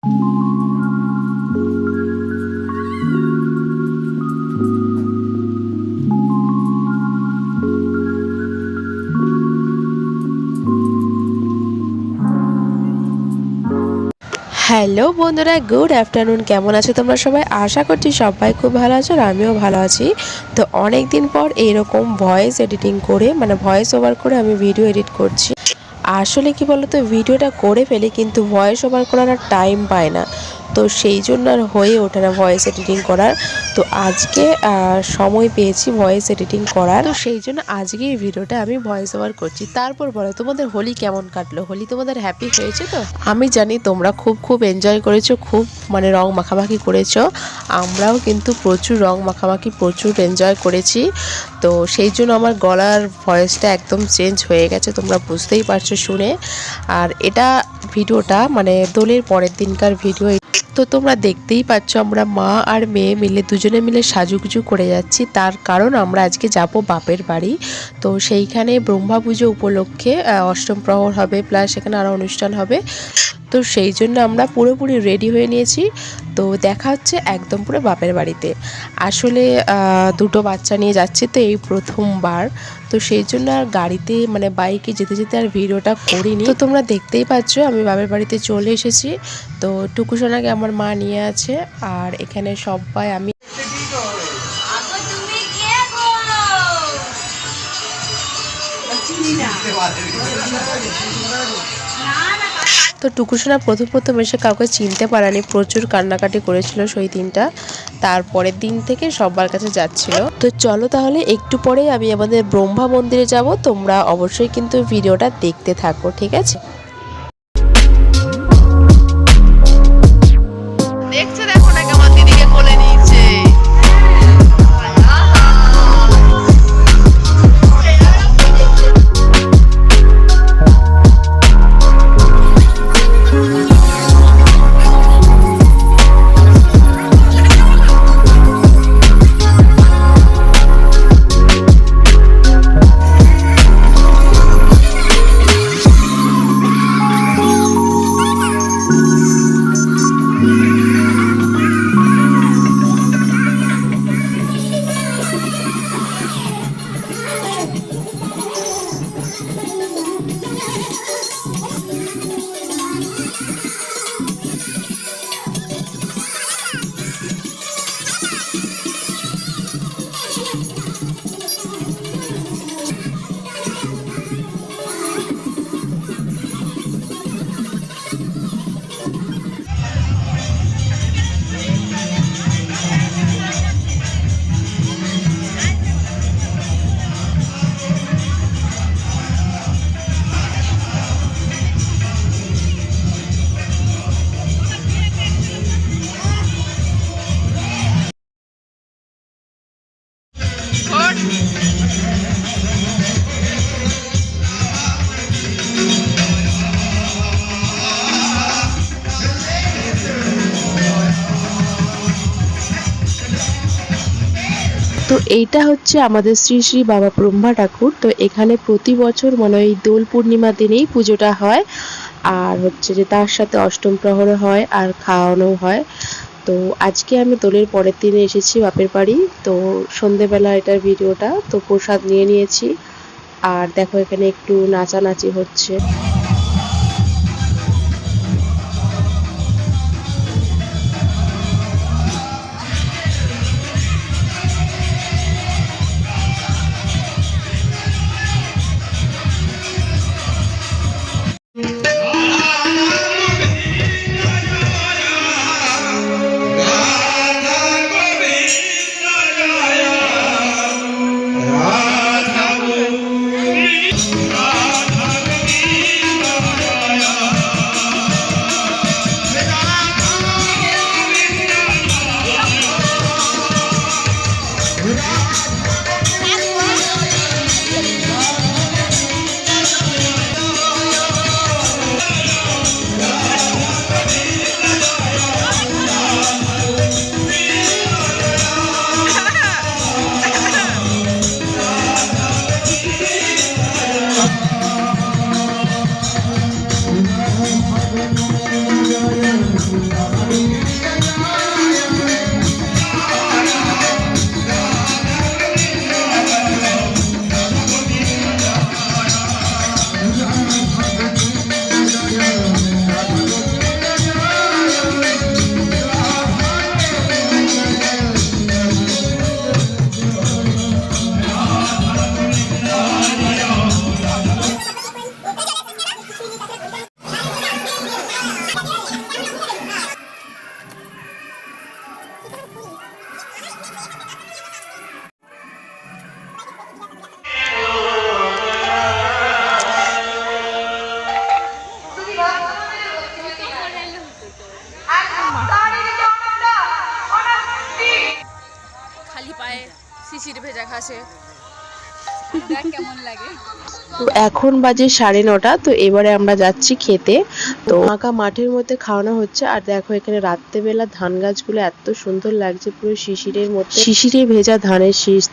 Hello বন্ধুরা, good afternoon. কেমন আছো তোমরা সবাই? আশা করছি সবাই খুব ভালো আছো আর আমিও ভালো আছি। তো অনেক দিন পর এইরকম ভয়েস এডিটিং করে মানে ভয়েস ওভার করে আমি ভিডিও এডিট করছি। আসলে কি বলতো ভিডিওটা করে ফেলি কিন্তু ভয়েস ওভার করার টাইম পায় না। তো সেই জন্য আর হয়ে ওঠে না ভয়েস এডিটিং করার। তো আজকে সময় পেয়েছি ভয়েস এডিটিং করার। তো সেই জন্য আজকে এই ভিডিওটা আমি ভয়েস ওভার করছি। তারপর বলো তোমাদের হোলি কেমন কাটলো? হোলি তোমাদের হ্যাপি হয়েছে তো? আমি জানি তোমরা খুব খুব এনজয় করেছ খুব মানে রং মাখামাখি করেছ। আমরাও কিন্তু প্রচুর রং মাখামাখি প্রচুর এনজয় করেছি। তো সেই জন্য আমার গলার ভয়েসটা একদম চেঞ্জ হয়ে গেছে তোমরা বুঝতেই পারছ শুনে। আর এটা ভিডিওটা মানে দোলের পরের দিনকার ভিডিও তো তোমরা দেখতেই পাচ্ছ, আমরা মা আর মেয়ে মিলে, দুজনে মিলে সাজুগুজু করে যাচ্ছি। তার কারণ আমরা আজকে যাব বাপের বাড়ি। তো সেইখানে ব্রহ্মা পুজো উপলক্ষে অষ্টম প্রহর হবে প্লাস সেখানে আরও অনুষ্ঠান হবে। তো সেই জন্য আমরা পুরোপুরি রেডি হয়ে নিয়েছি। তো দেখা হচ্ছে একদম পুরো বাপের বাড়িতে। আসলে দুটো বাচ্চা নিয়ে যাচ্ছি তো এই প্রথমবার। তো সেই জন্য আর গাড়িতে মানে বাইকে যেতে যেতে আর ভিডিওটা করিনি। তো তোমরা দেখতেই পাচ্ছ আমি বাপের বাড়িতে চলে এসেছি। তো টুকুসোনাকে আমার মা নিয়ে আছে। আর এখানে সবাই আমি আগো তুমি কে গো? না। না। তো টুকুসোনা প্রথম প্রথম এসে কাউকে চিনতে পারেনি, প্রচুর কান্নাকাটি করেছিল সেই দিনটা। তারপরের দিন থেকে সবার কাছে যাচ্ছিল। তো চলো তাহলে একটু পরে আমি আমাদের ব্রহ্মা মন্দিরে যাব, তোমরা অবশ্যই কিন্তু ভিডিওটা দেখতে থাকো, ঠিক আছে? তো এইটা হচ্ছে আমাদের শ্রী শ্রী বাবা ব্রহ্মা ঠাকুর। তো এখানে প্রতি বছর মানে ওই দোল পূর্ণিমা দিনেই পুজোটা হয়। আর হচ্ছে যে তার সাথে অষ্টম প্রহরও হয় আর খাওয়ানো হয়। তো আজকে আমি দোলের পরের দিনে এসেছি বাপের বাড়ি। তো সন্ধেবেলা এটার ভিডিওটা, তো প্রসাদ নিয়ে নিয়েছি। আর দেখো এখানে একটু নাচানাচি হচ্ছে। এখন বাজে সাড়ে নটা, তো এবারে আমরা যাচ্ছি খেতে। তো ফাঁকা মাঠের মধ্যে খাওয়ানো হচ্ছে, আর দেখো এখানে রাত্রেবেলা ধান গাছগুলো এত সুন্দর লাগছে, পুরো শিশিরের মধ্যে শিশিরে ভেজা ধানের শীষ।